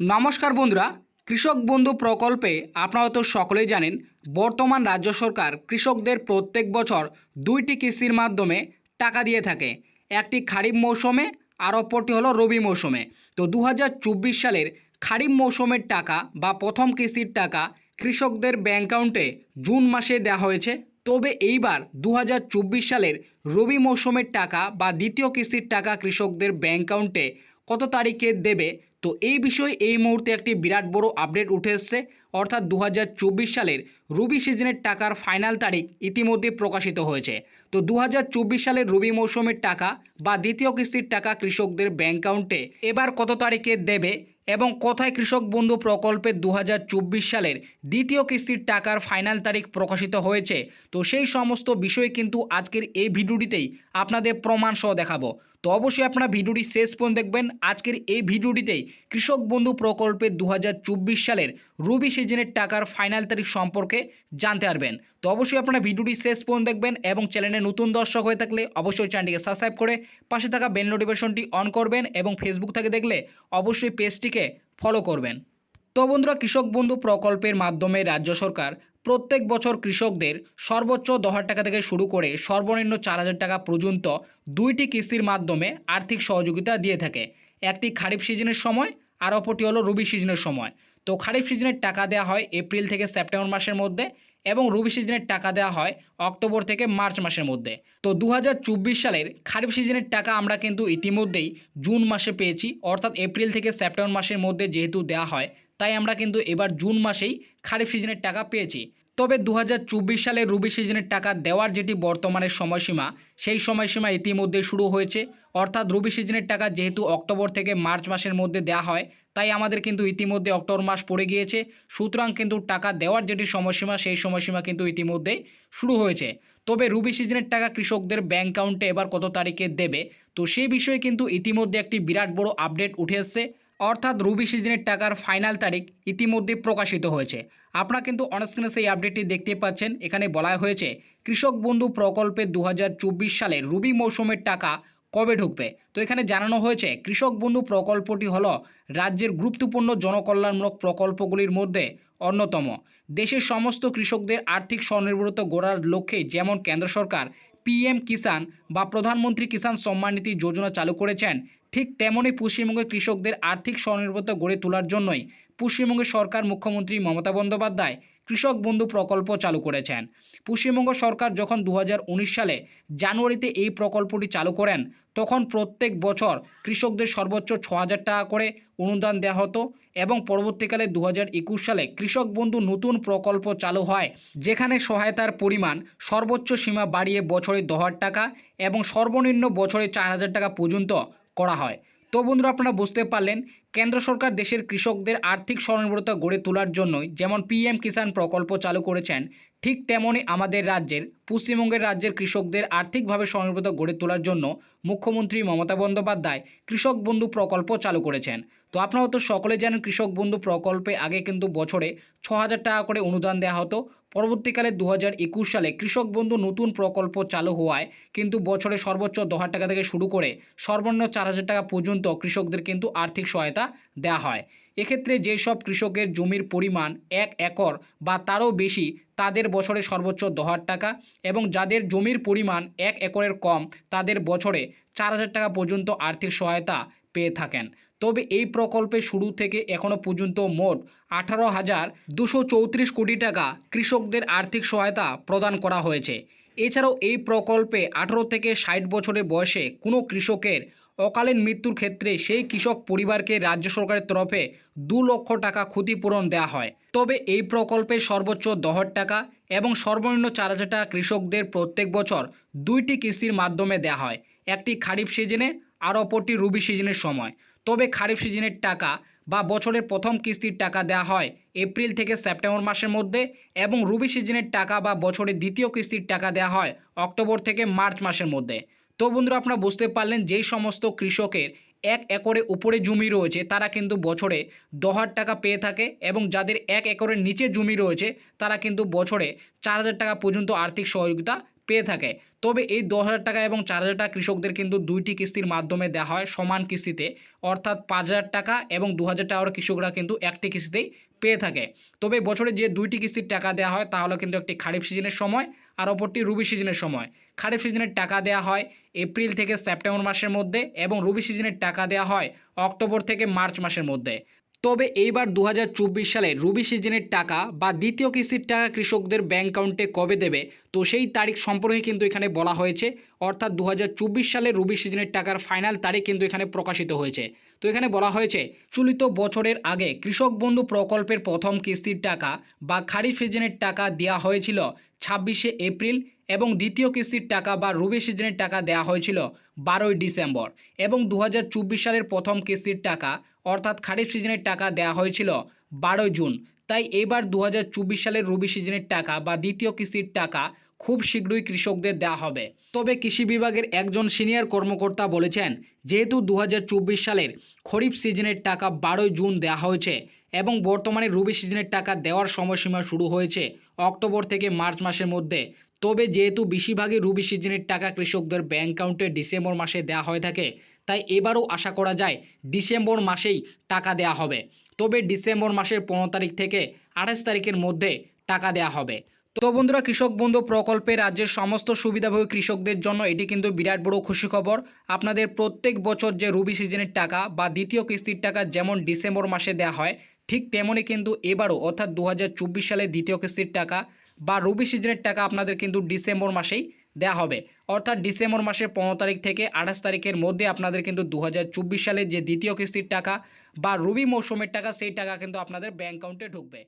নমস্কার বন্ধুরা, কৃষক বন্ধু প্রকল্পে আপনারা তো সকলেই জানেন, বর্তমান রাজ্য সরকার কৃষকদের প্রত্যেক বছর দুইটি কিস্তির মাধ্যমে টাকা দিয়ে থাকে। একটি খারিফ মৌসুমে, আর অপরটি হলো রবি মৌসুমে। তো দু হাজার চব্বিশ সালের খারিফ মৌসুমের টাকা বা প্রথম কিস্তির টাকা কৃষকদের ব্যাংক অ্যাকাউন্টে জুন মাসে দেওয়া হয়েছে। তবে এইবার দু হাজার চব্বিশ সালের রবি মৌসুমের টাকা বা দ্বিতীয় কিস্তির টাকা কৃষকদের ব্যাংক অ্যাকাউন্টে কত তারিখে দেবে? তো এই বিষয়ে এই মুহূর্তে একটি বিরাট বড় আপডেট উঠে এসছে। অর্থাৎ দু হাজার চব্বিশ সালের রবি সিজনের টাকার ফাইনাল তারিখ ইতিমধ্যে প্রকাশিত হয়েছে। তো দু হাজার চব্বিশ সালের রবি মৌসুমের টাকা বা দ্বিতীয় কিস্তির টাকা কৃষকদের ব্যাংক অ্যাকাউন্টে এবার কত তারিখে দেবে এবং কোথায় কৃষক বন্ধু প্রকল্পে দু সালের দ্বিতীয় কিস্তির টাকার ফাইনাল তারিখ প্রকাশিত হয়েছে? তো সেই সমস্ত বিষয় কিন্তু আজকের এই ভিডিওটিতেই আপনাদের প্রমাণ সহ দেখাবো। তো অবশ্যই আপনারা ভিডিওটি শেষ পর্যন্ত দেখবেন। আজকের এই ভিডিওটিতেই কৃষক বন্ধু প্রকল্পের দু হাজার চব্বিশ সালের রবি সিজনের টাকার ফাইনাল তারিখ সম্পর্কে জানতে পারবেন। তো অবশ্যই আপনারা ভিডিওটি শেষ পর্যন্ত দেখবেন এবং চ্যানেলে নতুন দর্শক হয়ে থাকলে অবশ্যই চ্যানেলটিকে সাবস্ক্রাইব করে পাশে থাকা বেল নোটিফিকেশনটি অন করবেন এবং ফেসবুক থেকে দেখলে অবশ্যই পেজটিকে ফলো করবেন। তো বন্ধুরা, কৃষক বন্ধু প্রকল্পের মাধ্যমে রাজ্য সরকার প্রত্যেক বছর কৃষকদের সর্বোচ্চ দশ হাজার টাকা থেকে শুরু করে সর্বনিম্ন চার হাজার টাকা পর্যন্ত দুইটি কিস্তির মাধ্যমে আর্থিক সহযোগিতা দিয়ে থাকে। একটি খারিফ সিজনের সময়, আর অপরটি হলো রবি সিজনের সময়। তো খারিফ সিজনের টাকা দেওয়া হয় এপ্রিল থেকে সেপ্টেম্বর মাসের মধ্যে এবং রবি সিজনের টাকা দেওয়া হয় অক্টোবর থেকে মার্চ মাসের মধ্যে। তো দু হাজার চব্বিশ সালের খারিফ সিজনের টাকা আমরা কিন্তু ইতিমধ্যেই জুন মাসে পেয়েছি। অর্থাৎ এপ্রিল থেকে সেপ্টেম্বর মাসের মধ্যে যেহেতু দেওয়া হয় তাই আমরা কিন্তু এবার জুন মাসেই খারিফ সিজনের টাকা পেয়েছি। তবে দু হাজার চব্বিশ সালে রবি সিজনের টাকা দেওয়ার যেটি বর্তমানের সময়সীমা, সেই সময়সীমা ইতিমধ্যে শুরু হয়েছে। অর্থাৎ রবি সিজনের টাকা যেহেতু অক্টোবর থেকে মার্চ মাসের মধ্যে দেওয়া হয়, তাই আমাদের কিন্তু ইতিমধ্যে অক্টোবর মাস পড়ে গিয়েছে। সুতরাং কিন্তু টাকা দেওয়ার যেটি সময়সীমা, সেই সময়সীমা কিন্তু ইতিমধ্যেই শুরু হয়েছে। তবে রবি সিজনের টাকা কৃষকদের ব্যাংক অ্যাকাউন্টে এবার কত তারিখে দেবে, তো সেই বিষয়ে কিন্তু ইতিমধ্যে একটি বিরাট বড় আপডেট উঠে এসছে। অর্থাৎ রবি সিজনের টাকার ফাইনাল তারিখ ইতিমধ্যে প্রকাশিত হয়েছে। আপনারা কিন্তু অনস্ক্রিনে সেই আপডেটটি দেখতে পাচ্ছেন। এখানে বলা হয়েছে, কৃষক বন্ধু প্রকল্পে দু সালে রবি মৌসুমের টাকা কবে ঢুকবে? তো এখানে জানানো হয়েছে, কৃষক বন্ধু প্রকল্পটি হলো রাজ্যের গুরুত্বপূর্ণ জনকল্যাণমূলক প্রকল্পগুলির মধ্যে অন্যতম। দেশের সমস্ত কৃষকদের আর্থিক স্বনির্ভরতা গড়ার লক্ষ্যে যেমন কেন্দ্র সরকার পিএম কিষাণ বা প্রধানমন্ত্রী কিষাণ সম্মান নিধি যোজনা চালু করেছেন ঠিক তেমনই পশ্চিমবঙ্গের কৃষকদের আর্থিক স্বনির্ভরতা গড়ে তোলার জন্যই পশ্চিমবঙ্গের সরকার মুখ্যমন্ত্রী মমতা বন্দ্যোপাধ্যায় কৃষক বন্ধু প্রকল্প চালু করেছেন। পশ্চিমবঙ্গ সরকার যখন দু হাজার উনিশ সালে জানুয়ারিতে এই প্রকল্পটি চালু করেন, তখন প্রত্যেক বছর কৃষকদের সর্বোচ্চ ছ টাকা করে অনুদান দেওয়া হতো এবং পরবর্তীকালে দু হাজার একুশ সালে কৃষক বন্ধু নতুন প্রকল্প চালু হয়, যেখানে সহায়তার পরিমাণ সর্বোচ্চ সীমা বাড়িয়ে বছরে দশ টাকা এবং সর্বনিম্ন বছরে চার হাজার টাকা পর্যন্ত করা হয়। তো বন্ধুরা, আপনারা বুঝতে পারলেন, কেন্দ্র সরকার দেশের কৃষকদের আর্থিক স্বনির্ভরতা গড়ে তোলার জন্যই যেমন পিএম কিষাণ প্রকল্প চালু করেছেন, ঠিক তেমনই আমাদের রাজ্যের, পশ্চিমবঙ্গের রাজ্যের কৃষকদের আর্থিকভাবে স্বনির্ভরতা গড়ে তোলার জন্য মুখ্যমন্ত্রী মমতা বন্দ্যোপাধ্যায় কৃষক বন্ধু প্রকল্প চালু করেছেন। তো আপনারা তো সকলে জানেন কৃষক বন্ধু প্রকল্পে আগে কিন্তু বছরে ছ হাজার টাকা করে অনুদান দেওয়া হতো পরবর্তীকালে দু হাজার একুশ সালে কৃষক বন্ধু নতুন প্রকল্প চালু হওয়ায় কিন্তু বছরে সর্বোচ্চ দশ টাকা থেকে শুরু করে সর্বনিম্ন চার হাজার টাকা পর্যন্ত কৃষকদের কিন্তু আর্থিক সহায়তা দেওয়া হয়। এক্ষেত্রে যেসব কৃষকের জমির পরিমাণ এক একর বা তারও বেশি, তাদের বছরে সর্বোচ্চ দশ টাকা এবং যাদের জমির পরিমাণ এক একরের কম, তাদের বছরে চার হাজার টাকা পর্যন্ত আর্থিক সহায়তা পেয়ে থাকেন। তবে এই প্রকল্পে শুরু থেকে এখনও পর্যন্ত মোট আঠারো হাজার দুশো চৌত্রিশ কোটি টাকা কৃষকদের আর্থিক সহায়তা প্রদান করা হয়েছে। এছাড়াও এই প্রকল্পে আঠারো থেকে ষাট বছরের বয়সে কোনো কৃষকের অকালীন মৃত্যুর ক্ষেত্রে সেই কৃষক পরিবারকে রাজ্য সরকারের তরফে দু লক্ষ টাকা ক্ষতিপূরণ দেওয়া হয়। তবে এই প্রকল্পে সর্বোচ্চ দশ টাকা এবং সর্বনিম্ন চার হাজার টাকা কৃষকদের প্রত্যেক বছর দুইটি কিস্তির মাধ্যমে দেওয়া হয়। একটি খারিফ সিজনে আর অপরটি রবি সিজনের সময়। তবে খারিফ সিজনের টাকা বা বছরের প্রথম কিস্তির টাকা দেওয়া হয় এপ্রিল থেকে সেপ্টেম্বর মাসের মধ্যে এবং রবি সিজনের টাকা বা বছরের দ্বিতীয় কিস্তির টাকা দেওয়া হয় অক্টোবর থেকে মার্চ মাসের মধ্যে। তো বন্ধুরা, আপনারা বুঝতে পারলেন যেই সমস্ত কৃষকের এক একরে উপরে জমি রয়েছে, তারা কিন্তু বছরে হাজার টাকা পেয়ে থাকে এবং যাদের এক একরের নিচে জমি রয়েছে, তারা কিন্তু বছরে চার হাজার টাকা পর্যন্ত আর্থিক সহযোগিতা পেয়ে থাকে। তবে এই দশ টাকা এবং চার হাজার টাকা কৃষকদের কিন্তু দুইটি কিস্তির মাধ্যমে দেওয়া হয় সমান কিস্তিতে। অর্থাৎ পাঁচ হাজার টাকা এবং দু হাজার টাকা করে কৃষকরা কিন্তু একটি কিস্তিতেই পেয়ে থাকে। তবে বছরে যে দুইটি কিস্তির টাকা দেওয়া হয় তাহলে কিন্তু একটি খারিফ সিজনের সময় আর অপরটি রবি সিজনের সময়। খারিফ সিজনের টাকা দেওয়া হয় এপ্রিল থেকে সেপ্টেম্বর মাসের মধ্যে এবং রবি সিজনের টাকা দেওয়া হয় অক্টোবর থেকে মার্চ মাসের মধ্যে। তবে এইবার দু হাজার চব্বিশ সালে রবি সিজনের টাকা বা দ্বিতীয় কিস্তির টাকা কৃষকদের ব্যাংক অ্যাকাউন্টে কবে দেবে, তো সেই তারিখ সম্পর্কে কিন্তু এখানে বলা হয়েছে। অর্থাৎ দুহাজার চব্বিশ সালে রবি সিজনের টাকার ফাইনাল তারিখ কিন্তু এখানে প্রকাশিত হয়েছে। তো এখানে বলা হয়েছে, চলিত বছরের আগে কৃষক বন্ধু প্রকল্পের প্রথম কিস্তির টাকা বা খারিফ সিজনের টাকা দেওয়া হয়েছিল ছাব্বিশে এপ্রিল এবং দ্বিতীয় কিস্তির টাকা বা রবি সিজনের টাকা দেওয়া হয়েছিল বারোই ডিসেম্বর এবং দু হাজার চব্বিশ সালের প্রথম কিস্তির টাকা অর্থাৎ খারিফ সিজনের টাকা দেওয়া হয়েছিল বারোই জুন। তাই এবার দু হাজার চব্বিশ সালের রবি সিজনের টাকা বা দ্বিতীয় কিস্তির টাকা খুব শীঘ্রই কৃষকদের দেওয়া হবে। তবে কৃষি বিভাগের একজন সিনিয়র কর্মকর্তা বলেছেন, যেহেতু দু হাজার চব্বিশ সালের খরিফ সিজনের টাকা বারোই জুন দেওয়া হয়েছে এবং বর্তমানে রবি সিজনের টাকা দেওয়ার সময়সীমা শুরু হয়েছে অক্টোবর থেকে মার্চ মাসের মধ্যে তবে যেহেতু বেশিরভাগই রবি সিজনের টাকা কৃষকদের ব্যাংক অ্যাকাউন্টে ডিসেম্বর মাসে দেওয়া হয়ে থাকে, তাই এবারও আশা করা যায় ডিসেম্বর মাসেই টাকা দেওয়া হবে। তবে ডিসেম্বর মাসের পনেরো তারিখ থেকে আঠাশ তারিখের মধ্যে টাকা দেওয়া হবে। তো বন্ধুরা, কৃষক বন্ধু প্রকল্পে রাজ্যের সমস্ত সুবিধাভোগী কৃষকদের জন্য এটি কিন্তু বিরাট বড় খুশি খবর। আপনাদের প্রত্যেক বছর যে রবি সিজনের টাকা বা দ্বিতীয় কিস্তির টাকা যেমন ডিসেম্বর মাসে দেওয়া হয়, ঠিক তেমনই কিন্তু এবারও অর্থাৎ দু হাজার চব্বিশ সালে দ্বিতীয় কিস্তির টাকা বা রবি সিজনের টাকা আপনাদের কিন্তু ডিসেম্বর মাসেই দেওয়া হবে। অর্থাৎ ডিসেম্বর মাসের পনেরো তারিখ থেকে আঠাশ তারিখের মধ্যে আপনাদের কিন্তু দু সালের যে দ্বিতীয় কিস্তির টাকা বা রবি মৌসুমের টাকা, সেই টাকা কিন্তু আপনাদের ব্যাংক অ্যাকাউন্টে ঢুকবে।